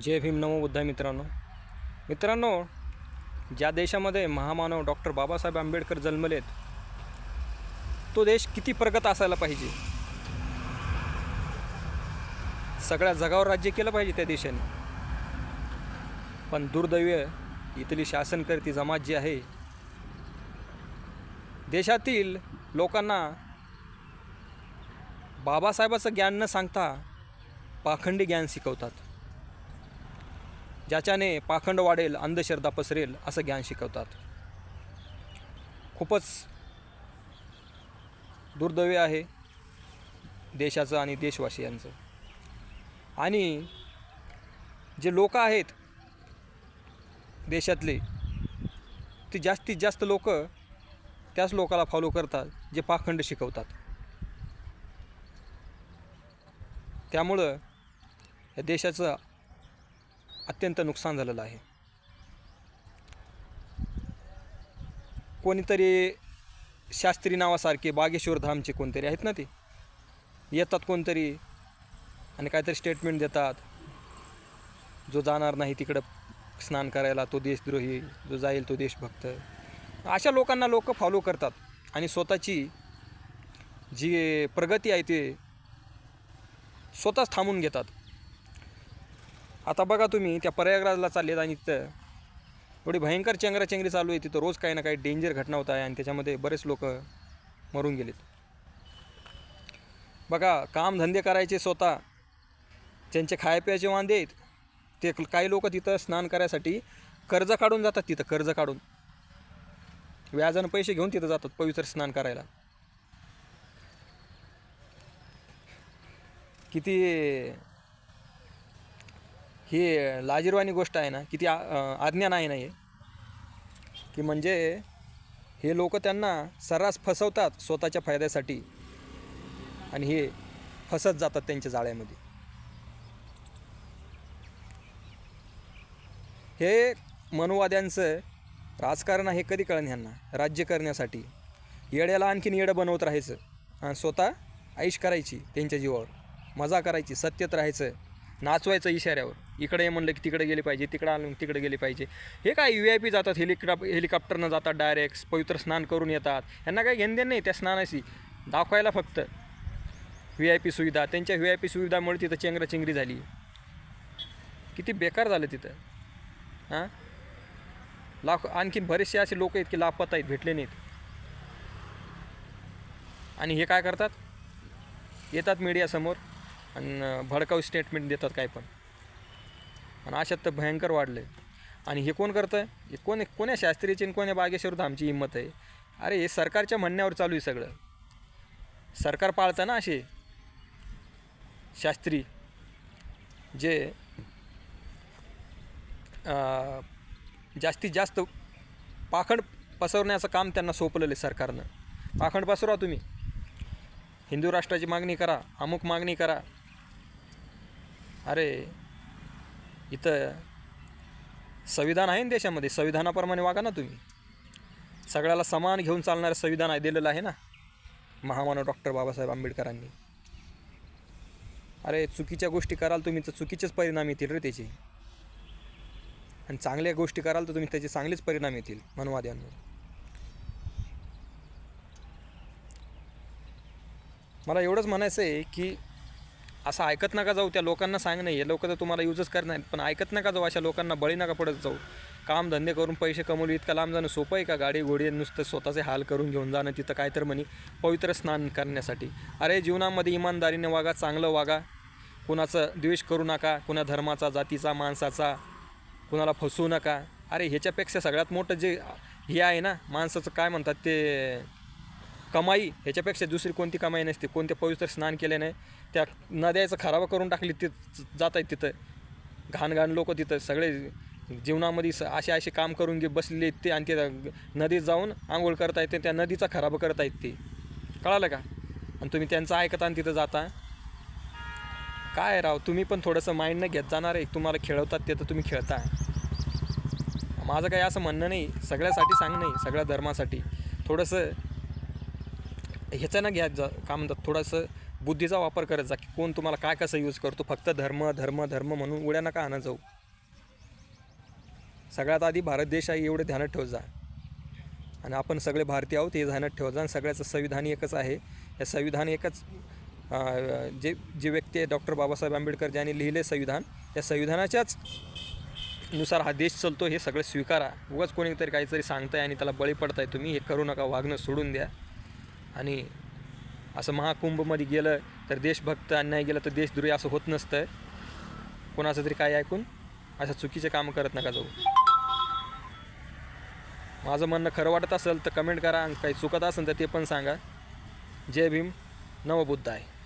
जय भीम नमो बुद्धा मित्रांनो. मित्रांनो ज्या देशामध्ये महामानव डॉक्टर बाबासाहेब आंबेडकर जन्मलेत तो देश किती प्रगत असायला पाहिजे? सगळ्या जगावर राज्य केलं पाहिजे त्या देशाने. पण दुर्दैव्य इथली शासनकर्ती जमात जी आहे देशातील लोकांना बाबासाहेबाचं ज्ञान न सांगता पाखंडी ज्ञान शिकवतात. ज्याच्याने पाखंड वाढेल अंधश्रद्धा पसरेल असं ज्ञान शिकवतात. खूपच दुर्दैवी आहे देशाचं आणि देशवासियांचं. आणि जे लोक आहेत देशातले ते जास्तीत जास्त लोक त्याच लोकाला फॉलो करतात जे पाखंड शिकवतात. त्यामुळं या देशाचं अत्यंत नुकसान झालेलं आहे. कोणीतरी शास्त्री नावासारखे बागेश्वर धामचे कोणतरी आहेत ना ते? येतात कोणतरी आणि काहीतरी स्टेटमेंट देतात. जो जाणार नाही तिकडं स्नान करायला तो देशद्रोही जो जाईल तो देशभक्त. अशा लोकांना लोक फॉलो करतात आणि स्वतःची जी प्रगती आहे ते स्वतःच थांबून घेतात. आता बघा तुम्ही त्या प्रयागराजला चाललेत आणि तिथं. एवढी भयंकर चेंगराचेंगरी चालू आहे तिथं. रोज काही ना काही डेंजर घटना होत आहे आणि त्याच्यामध्ये बरेच लोक मरून गेलेत. बघा कामधंदे करायचे स्वतः. ज्यांचे खायप्याचे वांदे आहेत ते काही लोक तिथं स्नान करायसाठी कर्ज काढून जातात तिथं कर्ज काढून. व्याजानं पैसे घेऊन तिथं जातात पवित्र स्नान करायला. किती ही लाजीरवाणी गोष्ट आहे ना किती आ- आहे ना हे की म्हणजे हे लोक त्यांना सर्रास फसवतात स्वतःच्या फायद्यासाठी आणि हे फसत जातात त्यांच्या जाळ्यामध्ये. हे मनोवाद्यांचं राजकारण आहे कधी कळण ह्यांना राज्य करण्यासाठी. येड्याला आणखीन येडं बनवत राहायचं आणि स्वतः ऐश करायची त्यांच्या जीवावर मजा करायची सत्यत राहायचं नाचवायचं इशाऱ्यावर. इकडे म्हणलं की तिकडे गेले पाहिजे तिकडं आलं तिकडे गेले पाहिजे. हे काय यू आय पी जातात हेलिकॉप हेलिकॉप्टरनं जातात डायरेक्ट पवित्र स्नान करून येतात. यांना काही घेणदेण नाही त्या स्नानाशी. दाखवायला फक्त. व्ही आय पी सुविधा. त्यांच्या व्ही आय पी सुविधामुळे तिथं चेंगराचेंगरी झाली. किती बेकार झालं तिथं. हां? लाख आणखीन बरेचसे असे लोक आहेत की लापत आहेत भेटले नाहीत. आणि हे काय करतात? येतात मीडियासमोर आणि भडकाऊ स्टेटमेंट देतात काय पण. आणि अशात तर भयंकर वाढलं आणि हे कोण करतं आहे हे कोण कोण्या शास्त्रीची आणि कोण्या बागेश्वर आमची हिंमत आहे. अरे हे सरकारच्या म्हणण्यावर चालू आहे सगळं. सरकार पाळतं ना असे. शास्त्री. जे अं, जास्तीत जास्त पाखंड पसरवण्याचं काम त्यांना सोपलेलं आहे सरकारनं. पाखंड पसरवा तुम्ही. हिंदू राष्ट्राची मागणी करा अमुक मागणी करा. अरे इथं संविधान आहे ना देशामध्ये? संविधानाप्रमाणे वागा ना तुम्ही. सगळ्याला समान घेऊन चालणारं संविधान आहे दिलेलं आहे ना? महामानव डॉक्टर बाबासाहेब आंबेडकरांनी. अरे चुकीच्या गोष्टी कराल तुम्ही तर चुकीचेच परिणाम येतील रे त्याचे. आणि चांगल्या गोष्टी कराल तर तुम्ही त्याचे चांगलेच परिणाम येतील मनवाद्यांवर. मला एवढंच म्हणायचं आहे की असं ऐकत नका जाऊ त्या लोकांना सांग नाही. हे लोक तर तुम्हाला यूजच करणार पण ऐकत नका जाऊ अशा लोकांना बळी नका पडत जाऊ. काम धंदे करून पैसे कमवले इतकं लांब जाणं सोपं आहे का? गाडी घोडी नुसतं स्वतःचे हाल करून घेऊन जाणं तिथं काय तर म्हणे पवित्र स्नान करण्यासाठी. अरे जीवनामध्ये इमानदारीने वागा चांगलं वागा. कुणाचं द्वेष करू नका कुणा धर्माचा जातीचा माणसाचा. कुणाला फसवू नका. अरे ह्याच्यापेक्षा सगळ्यात मोठं जे हे आहे ना माणसाचं काय म्हणतात ते कमाई ह्याच्यापेक्षा दुसरी कोणती कमाई नसते. कोणते पवित्र स्नान केले नाही त्या नद्याचं खराबा करून टाकली ते जात आहेत तिथं. घाण घाण लोक तिथं सगळे जीवनामध्ये स असे असे काम करून घे बसलेले ते आणि ते नदीत जाऊन आंघोळ करता येते त्या नदीचा खराब करत आहेत ते. कळालं का? आणि तुम्ही त्यांचं ऐकता आणि तिथं जाता. काय राव तुम्ही पण थोडंसं माइंडनं घेत जाणार आहे. तुम्हाला खेळवतात ते तर तुम्ही खेळता. माझं काही असं म्हणणं नाही. सगळ्यासाठी सांगणं नाही सगळ्या धर्मासाठी. थोडंसं ह्याचं ना घ्या जा काय म्हणतात थोडंसं बुद्धीचा वापर करत जा की कोण तुम्हाला काय कसं यूज करतो फक्त धर्म धर्म धर्म म्हणून उड्या नका आणत जाऊ. सगळ्यात आधी भारत देश आहे एवढं ध्यानात ठेवत जा. आणि आपण सगळे भारतीय आहोत हे ध्यानात ठेवत जा. आणि सगळ्याचं संविधान एकच आहे. हे संविधान एकच जे जे व्यक्ती आहे डॉक्टर बाबासाहेब आंबेडकर ज्यांनी लिहिले संविधान त्या संविधानाच्याच नुसार हा देश चालतो हे सगळं स्वीकारा. उगाच कोणीतरी काहीतरी सांगताय आणि त्याला बळी पडताय तुम्ही हे करू नका वागणं सोडून द्या. आणि असं महाकुंभमध्ये गेलं तर देशभक्त आणि नाही गेलं तर देशद्रोही असं होत नसतं. कोणाचं तरी काय ऐकून अशा चुकीचे कामं करत नका जाऊ. माझं म्हणणं खरं वाटत असेल तर कमेंट करा. आणि काही चुकत असेल तर ते पण सांगा. जय भीम. नवबुद्ध आहे.